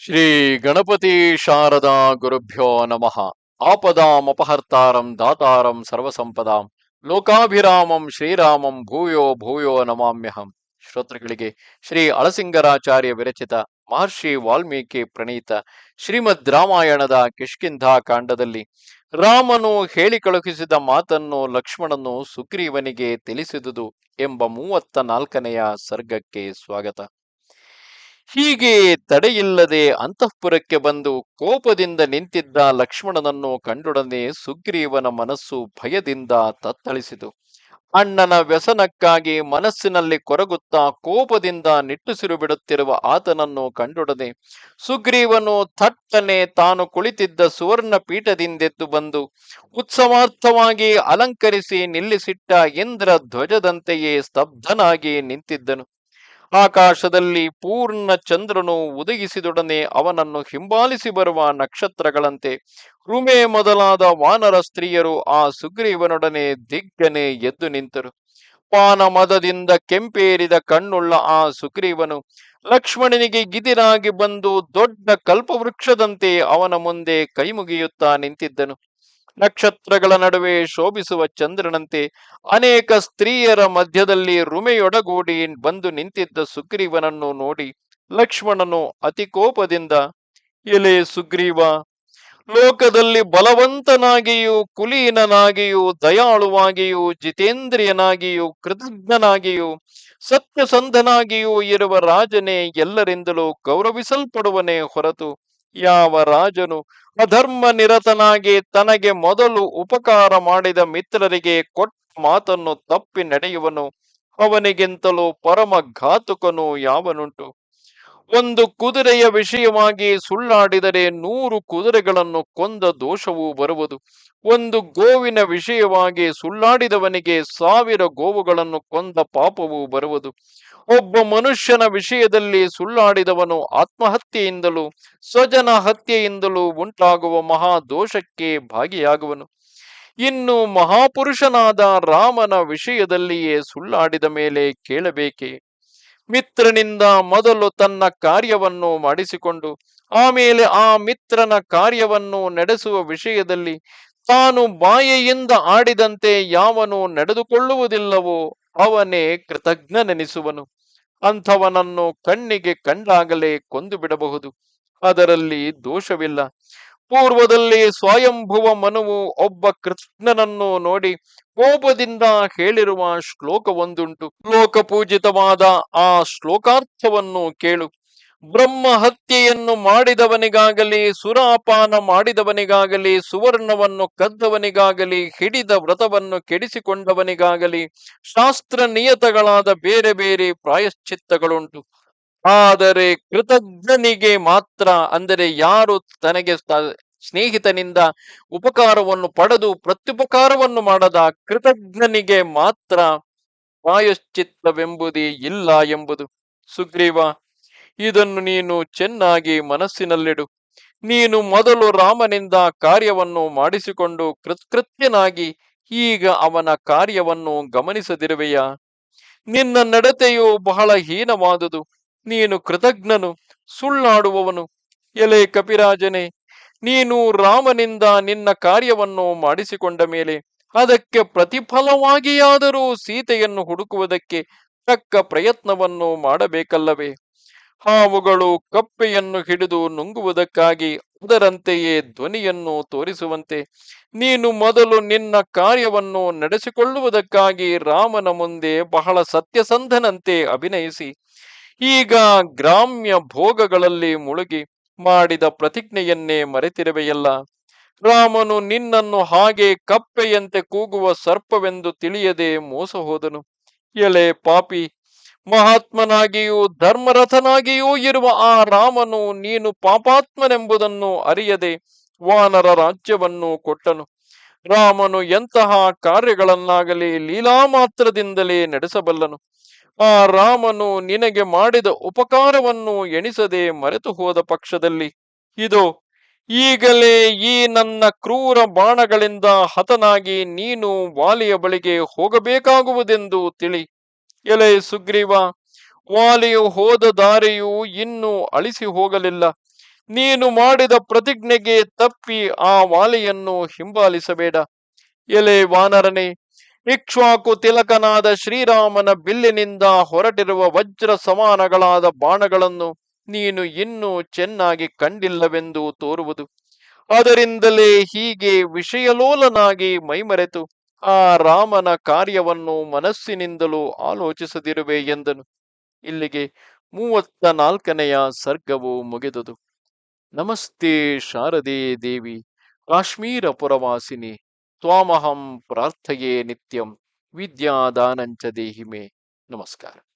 ಶ್ರೀ ಗಣಪತಿ ಶಾರದಾ ಗುರುಭ್ಯೋ ನಮಃ. ಆಪದಾಮಪಹರ್ತಾರಂ ದಾತಾರಂ ಸರ್ವಸಂಪದಾಂ. ಲೋಕಾಭಿರಾಮಂ ಶ್ರೀರಾಮಂ ಭೂಯೋ ಭೂಯೋ ನಮಾಮ್ಯಹಂ. ಶ್ರೋತೃಗಳಿಗೆ ಶ್ರೀ ಅಳಸಿಂಗರಾಚಾರ್ಯ ವಿರಚಿತ ಮಹರ್ಷಿ ವಾಲ್ಮೀಕಿ ಪ್ರಣೀತ ಶ್ರೀಮದ್ ರಾಮಾಯಣದ ಕಿಷ್ಕಿಂಧಾ ಕಾಂಡದಲ್ಲಿ ರಾಮನು ಹೇಳಿ ಕಳುಹಿಸಿದ ಮಾತನ್ನು ಲಕ್ಷ್ಮಣನು ಸುಗ್ರೀವನಿಗೆ ತಿಳಿಸಿದುದು ಎಂಬ ಮೂವತ್ತ ನಾಲ್ಕನೆಯ ಸರ್ಗಕ್ಕೆ ಸ್ವಾಗತ. ಹೀಗೆ ತಡೆಯಿಲ್ಲದೆ ಅಂತಃಪುರಕ್ಕೆ ಬಂದು ಕೋಪದಿಂದ ನಿಂತಿದ್ದ ಲಕ್ಷ್ಮಣನನ್ನು ಕಂಡೊಡನೆ ಸುಗ್ರೀವನ ಮನಸ್ಸು ಭಯದಿಂದ ತತ್ತಳಿಸಿತು. ಅಣ್ಣನ ವ್ಯಸನಕ್ಕಾಗಿ ಮನಸ್ಸಿನಲ್ಲಿ ಕೊರಗುತ್ತಾ ಕೋಪದಿಂದ ನಿಟ್ಟುಸಿರು ಬಿಡುತ್ತಿರುವ ಆತನನ್ನು ಕಂಡೊಡನೆ ಸುಗ್ರೀವನು ಥಟ್ಟನೆ ತಾನು ಕುಳಿತಿದ್ದ ಸುವರ್ಣ ಪೀಠದಿಂದೆದ್ದು ಬಂದು ಉತ್ಸವಾರ್ಥವಾಗಿ ಅಲಂಕರಿಸಿ ನಿಲ್ಲಿಸಿಟ್ಟ ಇಂದ್ರ ಧ್ವಜದಂತೆಯೇ ಸ್ತಬ್ಧನಾಗಿ ನಿಂತಿದ್ದನು. ಆಕಾಶದಲ್ಲಿ ಪೂರ್ಣ ಚಂದ್ರನು ಉದಯಿಸಿದೊಡನೆ ಅವನನ್ನು ಹಿಂಬಾಲಿಸಿ ಬರುವ ನಕ್ಷತ್ರಗಳಂತೆ. ರುಮೆ ಮೊದಲಾದ ವಾನರ ಸ್ತ್ರೀಯರು ಆ ಸುಗ್ರೀವನೊಡನೆ ದಿಗ್ಗನೆ ಎದ್ದು ನಿಂತರು. ಪಾನ ಮದದಿಂದ ಕೆಂಪೇರಿದ ಕಣ್ಣುಳ್ಳ ಆ ಸುಗ್ರೀವನು, ಲಕ್ಷ್ಮಣನಿಗೆ ಗಿದಿರಾಗಿ ಬಂದು ದೊಡ್ಡ ಕಲ್ಪವೃಕ್ಷದಂತೆ ಅವನ ಮುಂದೆ ಕೈಮುಗಿಯುತ್ತಾ ನಿಂತಿದ್ದನು. ನಕ್ಷತ್ರಗಳ ನಡುವೆ ಶೋಭಿಸುವ ಚಂದ್ರನಂತೆ ಅನೇಕ ಸ್ತ್ರೀಯರ ಮಧ್ಯದಲ್ಲಿ ರುಮೆಯೊಡಗೂಡಿ ಬಂದು ನಿಂತಿದ್ದ ಸುಗ್ರೀವನನ್ನು ನೋಡಿ ಲಕ್ಷ್ಮಣನು ಅತಿ ಕೋಪದಿಂದ, ಎಲೆ ಸುಗ್ರೀವ, ಲೋಕದಲ್ಲಿ ಬಲವಂತನಾಗಿಯೂ, ಕುಲೀನನಾಗಿಯೂ, ದಯಾಳುವಾಗಿಯೂ, ಜಿತೇಂದ್ರಿಯನಾಗಿಯೂ, ಕೃತಜ್ಞನಾಗಿಯೂ, ಸತ್ಯಸಂಧನಾಗಿಯೂ ಇರುವ ರಾಜನೇ ಎಲ್ಲರಿಂದಲೂ ಗೌರವಿಸಲ್ಪಡುವನೇ ಹೊರತು ಯಾವ ರಾಜನು ಅಧರ್ಮ ನಿರತನಾಗಿ ತನಗೆ ಮೊದಲು ಉಪಕಾರ ಮಾಡಿದ ಮಿತ್ರರಿಗೆ ಕೊಟ್ಟ ಮಾತನ್ನು ತಪ್ಪಿ ನಡೆಯುವನು, ಅವನಿಗಿಂತಲೂ ಪರಮ ಘಾತುಕನು ಯಾವನುಂಟು? ಒಂದು ಕುದುರೆಯ ವಿಷಯವಾಗಿ ಸುಳ್ಳಾಡಿದರೆ ನೂರು ಕುದುರೆಗಳನ್ನು ಕೊಂದ ದೋಷವೂ ಬರುವುದು. ಒಂದು ಗೋವಿನ ವಿಷಯವಾಗಿ ಸುಳ್ಳಾಡಿದವನಿಗೆ ಸಾವಿರ ಗೋವುಗಳನ್ನು ಕೊಂದ ಪಾಪವೂ ಬರುವುದು. ಒಬ್ಬ ಮನುಷ್ಯನ ವಿಷಯದಲ್ಲಿ ಸುಳ್ಳಾಡಿದವನು ಆತ್ಮಹತ್ಯೆಯಿಂದಲೂ, ಸ್ವಜನ ಹತ್ಯೆಯಿಂದಲೂ ಉಂಟಾಗುವ ಮಹಾ ದೋಷಕ್ಕೆ ಭಾಗಿಯಾಗುವನು. ಇನ್ನು ಮಹಾಪುರುಷನಾದ ರಾಮನ ವಿಷಯದಲ್ಲಿಯೇ ಸುಳ್ಳಾಡಿದ ಮೇಲೆ ಕೇಳಬೇಕೆ? ಮಿತ್ರನಿಂದ ಮೊದಲು ತನ್ನ ಕಾರ್ಯವನ್ನು ಮಾಡಿಸಿಕೊಂಡು, ಆಮೇಲೆ ಆ ಮಿತ್ರನ ಕಾರ್ಯವನ್ನು ನಡೆಸುವ ವಿಷಯದಲ್ಲಿ ತಾನು ಬಾಯೆಯಿಂದ ಆಡಿದಂತೆ ಯಾವನು ನಡೆದುಕೊಳ್ಳುವುದಿಲ್ಲವೋ ಅವನೇ ಕೃತಜ್ಞನೆನಿಸುವನು. ಅಂಥವನನ್ನು ಕಣ್ಣಿಗೆ ಕಂಡಾಗಲೇ ಕೊಂದು ಬಿಡಬಹುದು. ಅದರಲ್ಲಿ ದೋಷವಿಲ್ಲ. ಪೂರ್ವದಲ್ಲಿ ಸ್ವಯಂಭುವ ಮನುವು ಒಬ್ಬ ಕೃಷ್ಣನನ್ನು ನೋಡಿ ಕೋಪದಿಂದ ಹೇಳಿರುವ ಶ್ಲೋಕವೊಂದುಂಟು. ಶ್ಲೋಕ ಪೂಜಿತವಾದ ಆ ಶ್ಲೋಕಾರ್ಥವನ್ನು ಕೇಳು. ಬ್ರಹ್ಮ ಹತ್ಯೆಯನ್ನು ಮಾಡಿದವನಿಗಾಗಲಿ, ಸುರಾಪಾನ ಮಾಡಿದವನಿಗಾಗಲಿ, ಸುವರ್ಣವನ್ನು ಕದ್ದವನಿಗಾಗಲಿ, ಹಿಡಿದ ವ್ರತವನ್ನು ಕೆಡಿಸಿಕೊಂಡವನಿಗಾಗಲಿ, ಶಾಸ್ತ್ರ ನಿಯತಗಳಾದ ಬೇರೆ ಬೇರೆ ಪ್ರಾಯಶ್ಚಿತ್ತಗಳುಂಟು. ಆದರೆ ಕೃತಜ್ಞನಿಗೆ ಮಾತ್ರ, ಅಂದರೆ ಯಾರು ತನಗೆ ಸ್ನೇಹಿತನಿಂದ ಉಪಕಾರವನ್ನು ಪಡೆದು ಪ್ರತ್ಯುಪಕಾರವನ್ನು ಮಾಡದ ಕೃತಜ್ಞನಿಗೆ ಮಾತ್ರ ಪ್ರಾಯಶ್ಚಿತ್ತವೆಂಬುದೇ ಇಲ್ಲ ಎಂಬುದು. ಸುಗ್ರೀವ ಇದನ್ನು ನೀನು ಚೆನ್ನಾಗಿ ಮನಸ್ಸಿನಲ್ಲಿಡು. ನೀನು ಮೊದಲು ರಾಮನಿಂದ ಕಾರ್ಯವನ್ನು ಮಾಡಿಸಿಕೊಂಡು ಕೃತ್ಕೃತ್ಯನಾಗಿ ಈಗ ಅವನ ಕಾರ್ಯವನ್ನು ಗಮನಿಸದಿರುವೆಯಾ? ನಿನ್ನ ನಡತೆಯು ಬಹಳ ಹೀನವಾದುದು. ನೀನು ಕೃತಜ್ಞನು, ಸುಳ್ಳಾಡುವವನು. ಎಲೆ ಕಪಿರಾಜನೇ, ನೀನು ರಾಮನಿಂದ ನಿನ್ನ ಕಾರ್ಯವನ್ನು ಮಾಡಿಸಿಕೊಂಡ ಮೇಲೆ ಅದಕ್ಕೆ ಪ್ರತಿಫಲವಾಗಿಯಾದರೂ ಸೀತೆಯನ್ನು ಹುಡುಕುವುದಕ್ಕೆ ತಕ್ಕ ಪ್ರಯತ್ನವನ್ನು ಮಾಡಬೇಕಲ್ಲವೇ? ಹಾವುಗಳು ಕಪ್ಪೆಯನ್ನು ಹಿಡಿದು ನುಂಗುವುದಕ್ಕಾಗಿ ಅದರಂತೆಯೇ ಧ್ವನಿಯನ್ನು ತೋರಿಸುವಂತೆ, ನೀನು ಮೊದಲು ನಿನ್ನ ಕಾರ್ಯವನ್ನು ನಡೆಸಿಕೊಳ್ಳುವುದಕ್ಕಾಗಿ ರಾಮನ ಮುಂದೆ ಬಹಳ ಸತ್ಯಸಂಧನಂತೆ ಅಭಿನಯಿಸಿ, ಈಗ ಗ್ರಾಮ್ಯ ಭೋಗಗಳಲ್ಲಿ ಮುಳುಗಿ ಮಾಡಿದ ಪ್ರತಿಜ್ಞೆಯನ್ನೇ ಮರೆತಿರುವೆಯಲ್ಲ. ರಾಮನು ನಿನ್ನನ್ನು ಹಾಗೆ ಕಪ್ಪೆಯಂತೆ ಕೂಗುವ ಸರ್ಪವೆಂದು ತಿಳಿಯದೆ ಮೋಸ ಹೋದನು ಎಲೆ ಪಾಪಿ ಮಹಾತ್ಮನಾಗಿಯೂ ಧರ್ಮರಥನಾಗಿಯೂ ಇರುವ ಆ ರಾಮನು ನೀನು ಪಾಪಾತ್ಮನೆಂಬುದನ್ನು ಅರಿಯದೆ ವಾನರ ರಾಜ್ಯವನ್ನು ಕೊಟ್ಟನು. ರಾಮನು ಎಂತಹ ಕಾರ್ಯಗಳನ್ನಾಗಲಿ ಲೀಲಾ ಮಾತ್ರದಿಂದಲೇ ನಡೆಸಬಲ್ಲನು. ಆ ರಾಮನು ನಿನಗೆ ಮಾಡಿದ ಉಪಕಾರವನ್ನು ಎಣಿಸದೆ ಮರೆತು ಹೋದ ಪಕ್ಷದಲ್ಲಿ, ಇದು, ಈಗಲೇ ಈ ನನ್ನ ಕ್ರೂರ ಬಾಣಗಳಿಂದ ಹತನಾಗಿ ನೀನು ವಾಲಿಯ ಬಳಿಗೆ ಹೋಗಬೇಕಾಗುವುದೆಂದು ತಿಳಿ. ಎಲೆ ಸುಗ್ರೀವ, ವಾಲಿಯು ಹೋದ ದಾರಿಯು ಇನ್ನೂ ಅಳಿಸಿ ಹೋಗಲಿಲ್ಲ. ನೀನು ಮಾಡಿದ ಪ್ರತಿಜ್ಞೆಗೆ ತಪ್ಪಿ ಆ ವಾಲಿಯನ್ನು ಹಿಂಬಾಲಿಸಬೇಡ. ಎಲೆ ವಾನರನೆ, ಇಕ್ಷ್ವಾಕು ತಿಲಕನಾದ ಶ್ರೀರಾಮನ ಬಿಲ್ಲಿನಿಂದ ಹೊರಟಿರುವ ವಜ್ರ ಸಮಾನಗಳಾದ ಬಾಣಗಳನ್ನು ನೀನು ಇನ್ನೂ ಚೆನ್ನಾಗಿ ಕಂಡಿಲ್ಲವೆಂದು ತೋರುವುದು. ಅದರಿಂದಲೇ ಹೀಗೆ ವಿಷಯಲೋಲನಾಗಿ ಮೈಮರೆತು. ಆ ರಾಮನ ಕಾರ್ಯವನ್ನು ಮನಸ್ಸಿನಿಂದಲೂ ಆಲೋಚಿಸದಿರುವೆ ಎಂದನು. ಇಲ್ಲಿಗೆ ಮೂವತ್ತ ನಾಲ್ಕನೆಯ ಸರ್ಗವು ಮುಗಿದುದು. ನಮಸ್ತೆ ಶಾರದೆ ದೇವಿ, ಕಾಶ್ಮೀರ ಪುರವಾಸಿನಿ, ತ್ವಾಮಹಂ ಪ್ರಾರ್ಥಯೇ ನಿತ್ಯಂ, ವಿದ್ಯಾದಾನಂಚ ದೇಹಿಮೆ. ನಮಸ್ಕಾರ.